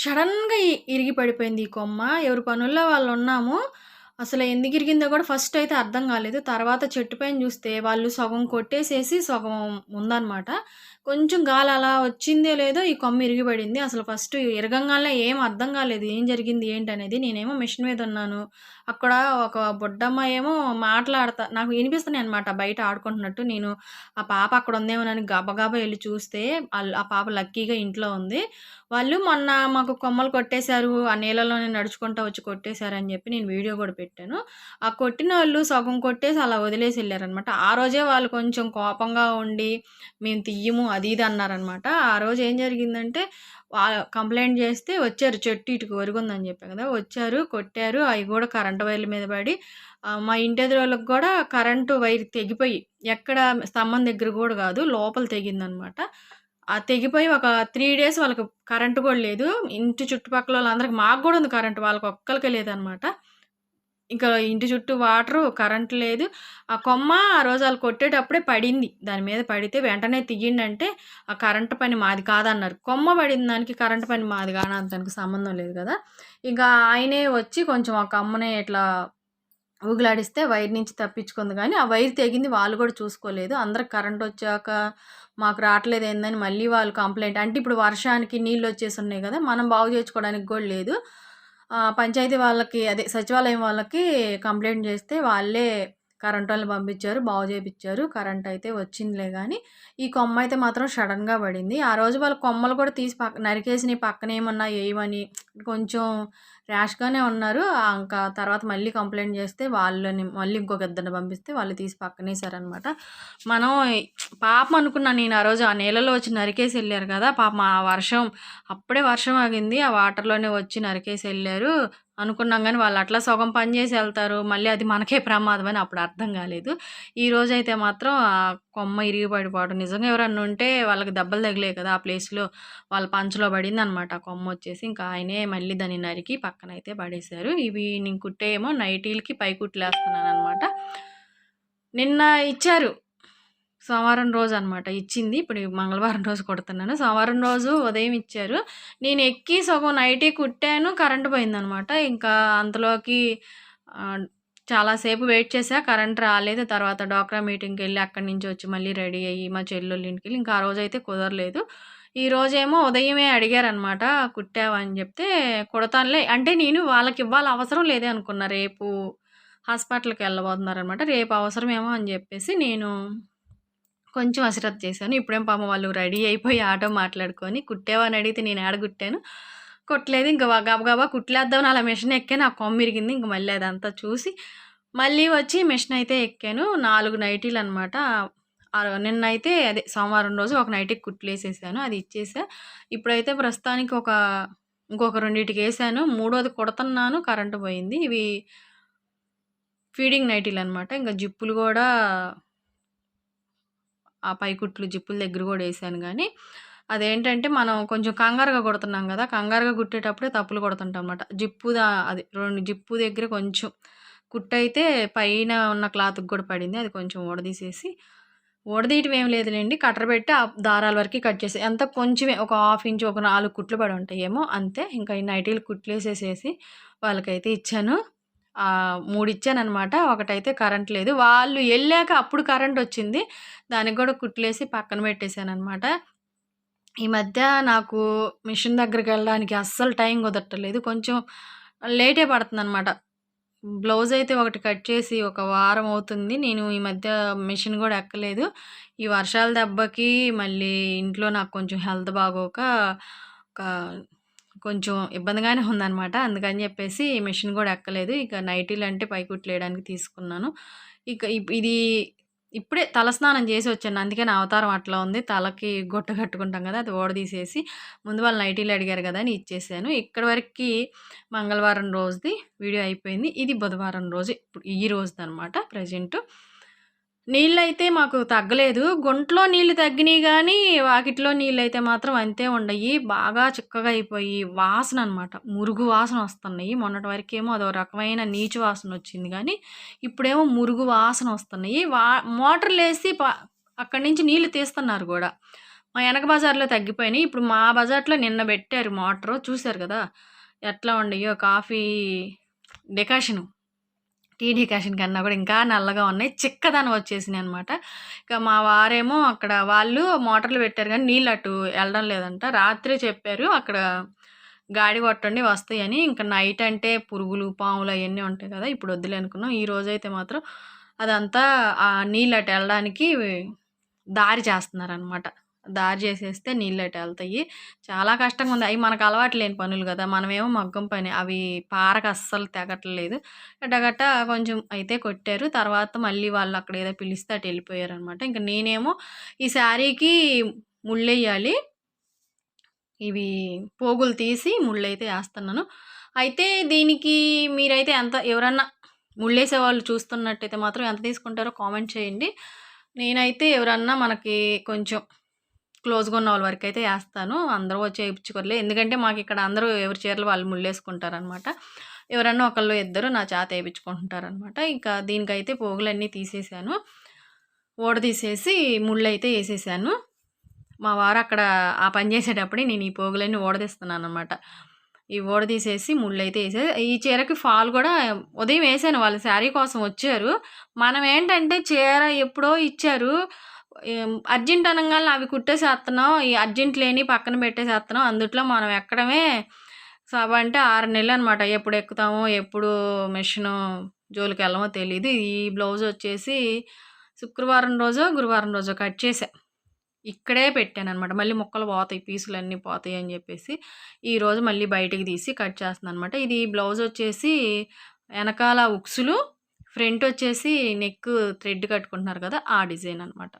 సడన్‌గా ఇరిగి పడిపోయింది ఈ కొమ్మ. ఎవరి పనుల్లో వాళ్ళు ఉన్నాము. అసలు ఎందుకు ఇరిగిందో కూడా ఫస్ట్ అయితే అర్థం కాలేదు. తర్వాత చెట్టు పైన చూస్తే వాళ్ళు సగం కొట్టేసేసి సగం ఉందనమాట. కొంచెం గాలి అలా వచ్చిందే లేదో ఈ కొమ్మ ఇరిగిపడింది. అసలు ఫస్ట్ ఇరగంగానే ఏం అర్థం కాలేదు. ఏం జరిగింది ఏంటనేది. నేనేమో మిషన్ మీద ఉన్నాను. అక్కడ ఒక బుడ్డమ్మ ఏమో మాట్లాడతా నాకు వినిపిస్తున్నాయి అనమాట బయట ఆడుకుంటున్నట్టు. నేను ఆ పాప అక్కడ ఉందేమోనని గబగబా వెళ్ళి చూస్తే ఆ పాప లక్కీగా ఇంట్లో ఉంది. వాళ్ళు మొన్న మాకు కొమ్మలు కొట్టేశారు. ఆ నీళ్ళలోనే నడుచుకుంటా వచ్చి కొట్టేశారని చెప్పి నేను వీడియో కూడా పెట్టాను. ఆ కొట్టినోళ్ళు సగం కొట్టేసి అలా వదిలేసి వెళ్ళారనమాట ఆ రోజే వాళ్ళు కొంచెం కోపంగా ఉండి మేము తియ్యము అది ఇది అన్నారనమాట. ఆ రోజు ఏం జరిగిందంటే వాళ్ళు కంప్లైంట్ చేస్తే వచ్చారు. చెట్టు ఇటుక ఒరిగుందని చెప్పాను కదా! వచ్చారు, కొట్టారు. అవి కూడా కరెంట్ వైర్ల మీద పడి మా ఇంటి ఎదురోళ్ళకి కూడా కరెంటు వైర్ తెగిపోయి ఎక్కడ స్తంభం దగ్గర కూడా కాదు. లోపల తెగిందనమాట. ఆ తెగిపోయి ఒక త్రీ డేస్ వాళ్ళకి కరెంటు కూడా లేదు. ఇంటి చుట్టుపక్కల వాళ్ళందరికి మాకు కూడా ఉంది కరెంటు వాళ్ళకి ఒక్కరికే లేదనమాట. ఇంకా ఇంటి చుట్టూ వాటరు, కరెంట్ లేదు. ఆ కొమ్మ ఆ రోజు వాళ్ళు కొట్టేటప్పుడే పడింది. దాని మీద పడితే వెంటనే తీయండంటే ఆ కరెంట్ పని మాది కాదన్నారు. కొమ్మ పడిన దానికి కరెంట్ పని మాది కానంతానికి సంబంధం లేదు కదా! ఇంకా ఆయనే వచ్చి కొంచెం ఆ కమ్మనే ఇట్లా ఊగులాడిస్తే వైర్ నుంచి తప్పించుకుంది కానీ, ఆ వైర్ తెగింది వాళ్ళు కూడా చూసుకోలేదు. అందరు కరెంట్ వచ్చాక మాకు రావట్లేదు ఏందని మళ్ళీ వాళ్ళు కంప్లైంట్ అంటే ఇప్పుడు వర్షానికి నీళ్ళు వచ్చేసి ఉన్నాయి కదా! మనం బాగు చేసుకోవడానికి కూడా లేదు. పంచాయతీ వాళ్ళకి అదే సచివాలయం వాళ్ళకి కంప్లైంట్ చేస్తే వాళ్ళే కరెంటోళ్ళని పంపించారు. బాగు చేపిచ్చారు. కరెంట్ అయితే వచ్చిందిలే కానీ ఈ కొమ్మ అయితే మాత్రం సడన్గా పడింది. ఆ రోజు వాళ్ళ కొమ్మలు కూడా తీసి పక్క నరికేసినయి పక్కన ఏమన్నా ఎయమని కొంచెం ర్యాష్‌గానే ఉన్నారు. ఇంకా తర్వాత మళ్ళీ కంప్లైంట్ చేస్తే వాళ్ళని మళ్ళీ ఇంకొక ఇద్దరిని పంపిస్తే వాళ్ళు తీసి పక్కనేసారనమాట. మనం పాపం అనుకున్నా నేను ఆ రోజు ఆ నీళ్ళలో వచ్చి నరికేసి వెళ్ళారు కదా! పాపం ఆ వర్షం అప్పుడే వర్షం ఆగింది. ఆ వాటర్‌లోనే వచ్చి నరికేసి వెళ్ళారు అనుకున్నాం కానీ వాళ్ళు అట్లా సగం పని చేసి వెళ్తారు మళ్ళీ అది మనకే ప్రమాదం అని అప్పుడు అర్థం కాలేదు. ఈరోజైతే మాత్రం కొమ్మ ఇరిగిపడిపోవడం నిజంగా ఎవరన్నా ఉంటే వాళ్ళకి దెబ్బలు తగిలే కదా! ఆ ప్లేస్‌లో వాళ్ళ పంచలో పడిందనమాట ఆ కొమ్మొచ్చేసి. ఇంకా ఆయనే మళ్ళీ దాన్ని నరికి పక్కన అయితే పడేశారు. ఇవి నేను కుట్టేమో నైటీలకి పై కుట్లేస్తున్నాను అనమాట నిన్న ఇచ్చారు. సోమవారం రోజు అనమాట ఇచ్చింది. ఇప్పుడు మంగళవారం రోజు కుడుతున్నాను. సోమవారం రోజు ఉదయం ఇచ్చారు. నేను ఎక్కి సగం నైటీ కుట్టాను. కరెంట్ పోయిందనమాట. ఇంకా అంతలోకి చాలాసేపు వెయిట్ చేసా కరెంట్ రాలేదు. తర్వాత డాక్టర్ మీటింగ్కి వెళ్ళి అక్కడి నుంచి వచ్చి మళ్ళీ రెడీ అయ్యి మా చెల్లోళ్ళ ఇంటికెళ్ళి ఇంకా ఆ రోజైతే కుదరలేదు. ఈరోజేమో ఉదయమే అడిగారనమాట. కుట్టావని అని చెప్తే కుడతానులే అంటే నేను వాళ్ళకి ఇవ్వాల అవసరం లేదే అనుకున్నా. రేపు హాస్పిటల్‌కి వెళ్ళబోతున్నారనమాట రేపు అవసరమేమో అని చెప్పేసి నేను కొంచెం అశ్రద్ధ చేశాను. ఇప్పుడేం పాపం వాళ్ళు రెడీ అయిపోయి ఆటో మాట్లాడుకొని కుట్టావా అని అడిగితే నేను ఆడగుట్టాను కుట్టలేదు. ఇంక గబగబా కుట్లేద్దామని అలా మిషన్ ఎక్కాను. ఆ కొమ్మ ఇరిగింది. ఇంక మళ్ళీ అదంతా చూసి మళ్ళీ వచ్చి మిషన్ అయితే ఎక్కాను. 4 నైటీలనమాట. ఆహ్, నిన్నైతే అదే సోమవారం రోజు ఒక నైటీకి కుట్లేసేసాను. అది ఇచ్చేసా. ఇప్పుడైతే ప్రస్తుతానికి ఒక ఇంకొక రెండిటికేసాను. మూడోది కుడుతున్నాను కరెంట్ పోయింది. ఇవి ఫీడింగ్ నైటీలు అనమాట ఇంకా జిప్పులు కూడా ఆ పై కుట్లు జిప్పుల దగ్గర కూడా వేసాను కానీ అదేంటంటే మనం కొంచెం కంగారుగా కుడుతున్నాం కదా! కంగారుగా కుట్టేటప్పుడే తప్పులు కుడుతుంటామనమాట. జిప్పు అది రెండు జిప్పు దగ్గర కొంచెం కుట్టయితే పైన ఉన్న క్లాత్‌కి కూడా పడింది. అది కొంచెం ఓడదీసేసి ఓడదీయటం ఏం లేదులేండి కట్టర్ పెట్టి ఆ దారాల వరకు కట్ చేసి ఎంత కొంచెమే ఒక హాఫ్ ఇంచ్ ఒక నాలుగు కుట్లు పడి ఉంటాయేమో అంతే. ఇంకా ఈ నైటీలు కుట్లేసేసేసి వాళ్ళకైతే ఇచ్చాను. మూడు 3 ఒకటైతే కరెంట్ లేదు. వాళ్ళు వెళ్ళాక అప్పుడు కరెంట్ వచ్చింది దానికి కూడా కుట్లేసి పక్కన పెట్టేసాననమాట. ఈ మధ్య నాకు మిషన్ దగ్గరికి వెళ్ళడానికి అస్సలు టైం కుదరట్లేదు. కొంచెం లేటే పడుతుందనమాట. బ్లౌజ్ అయితే ఒకటి కట్ చేసి ఒక వారం అవుతుంది. నేను ఈ మధ్య మిషన్ కూడా ఎక్కలేదు. ఈ వర్షాల దెబ్బకి మళ్ళీ ఇంట్లో నాకు కొంచెం హెల్త్ బాగోక ఒక కొంచెం ఇబ్బందిగానే ఉందనమాట. అందుకని చెప్పేసి మిషన్ కూడా ఎక్కలేదు. ఇక నైటీలంటే పై కుట్లేయడానికి తీసుకున్నాను. ఇక ఇది ఇప్పుడే తలస్నానం చేసి వచ్చాను. అందుకే నా అవతారం అట్లా ఉంది. తలకి గొట్ట కట్టుకుంటాం కదా! అది ఓడదీసేసి ముందు వాళ్ళు నైటీలు అడిగారు కదా! అని ఇచ్చేసాను. ఇక్కడి వరకి మంగళవారం రోజుది వీడియో అయిపోయింది. ఇది బుధవారం రోజు ఇప్పుడు ఈ రోజుదనమాట ప్రెజెంటు. నీళ్ళైతే మాకు తగ్గలేదు. గుంట్లో నీళ్ళు తగ్గినాయి కానీ వాకిట్లో నీళ్ళైతే మాత్రం అంతే ఉండయి. బాగా చిక్కగా అయిపోయి వాసన అనమాట మురుగు వాసన వస్తున్నాయి. మొన్నటి వరకేమో అదో రకమైన నీచు వాసన వచ్చింది కానీ ఇప్పుడేమో మురుగు వాసన వస్తున్నాయి. వా మోటార్లేసి ప అక్కడి నుంచి నీళ్ళు తీస్తున్నారు కూడా మా వెనక బజార్‌లో తగ్గిపోయినాయి. ఇప్పుడు మా బజార్‌లో నిన్న పెట్టారు మోటారు చూశారు కదా! ఎట్లా ఉండయో కాఫీ డెకాషను టీ డికాషన్ కన్నా కూడా ఇంకా నల్లగా ఉన్నాయి. చిక్కదనం వచ్చేసినాయి అనమాట ఇక మా వారేమో అక్కడ వాళ్ళు మోటార్లు పెట్టారు కానీ నీళ్ళు అటు వెళ్ళడం లేదంట. రాత్రే చెప్పారు అక్కడ గాడి కొట్టండి వస్తాయని. ఇంకా నైట్ అంటే పురుగులు, పాములు అవన్నీ ఉంటాయి కదా! ఇప్పుడు వద్దులే అనుకున్నాం. ఈ రోజైతే మాత్రం అదంతా ఆ నీళ్ళు అటు వెళ్ళడానికి దారి చేస్తున్నారనమాట. దారి చేసేస్తే నీళ్ళు అటు వెళ్తాయి చాలా కష్టంగా ఉంది. అవి మనకు అలవాటు లేని పనులు కదా! మనమేమో మగ్గం పని. అవి పారకు అస్సలు తెగట్లేదు. ఎట్టగట్టా కొంచెం అయితే కొట్టారు. తర్వాత మళ్ళీ వాళ్ళు అక్కడ ఏదో పిలిస్తే అటు వెళ్ళిపోయారు అనమాట ఇంకా నేనేమో ఈ శారీకి ముళ్ళెయ్యాలి. ఇవి పోగులు తీసి ముళ్ళైతే వేస్తున్నాను అయితే దీనికి మీరైతే ఎంత ఎవరన్నా ముళ్ళేసే వాళ్ళు చూస్తున్నట్టయితే మాత్రం ఎంత తీసుకుంటారో కామెంట్ చేయండి. నేనైతే ఎవరన్నా మనకి కొంచెం క్లోజ్‌గా ఉన్న వాళ్ళ వరకు అయితే వేస్తాను అందరూ వచ్చి ఎందుకంటే ఎందుకంటే ఇక్కడ అందరూ ఎవరి చీరలు వాళ్ళు ముళ్ళేసుకుంటారనమాట. ఎవరన్నా ఒకళ్ళు ఇద్దరు నా చేత వేయించుకుంటారనమాట ఇంకా దీనికైతే పోగులన్నీ తీసేసాను. ఊడదీసేసి ముళ్ళైతే వేసేసాను మా వారు అక్కడ ఆ పని చేసేటప్పుడే నేను ఈ పోగులన్నీ ఊడదీస్తున్నాననమాట. ఈ ఊడదీసేసి ముళ్ళైతే వేసే ఈ చీరకి ఫాల్ కూడా ఉదయం వేసాను వాళ్ళు శారీ కోసం వచ్చారు. మనం ఏంటంటే చీర ఎప్పుడో ఇచ్చారు. అర్జెంట్ అనగానే అవి కుట్టేసేస్తున్నాం ఈ అర్జెంట్ లేని పక్కన పెట్టేసేత్తన్నాం. అందుట్లో మనం ఎక్కడమే సభ అంటే ఆరు నెలలు అనమాట ఎప్పుడు ఎక్కుతామో, ఎప్పుడు మిషన్ జోలికి వెళ్ళమో తెలియదు ఈ బ్లౌజ్ వచ్చేసి శుక్రవారం రోజు గురువారం రోజు కట్ చేసా ఇక్కడే పెట్టాననమాట. మళ్ళీ ముక్కలు పోతాయి. పీసులు అన్నీ పోతాయి అని చెప్పేసి, ఈరోజు మళ్ళీ బయటికి తీసి కట్ చేస్తున్నాననమాట. ఇది బ్లౌజ్ వచ్చేసి వెనకాల ఉక్సులు, ఫ్రంట్ వచ్చేసి నెక్ థ్రెడ్ కట్టుకుంటున్నారు కదా! ఆ డిజైన్ అనమాట.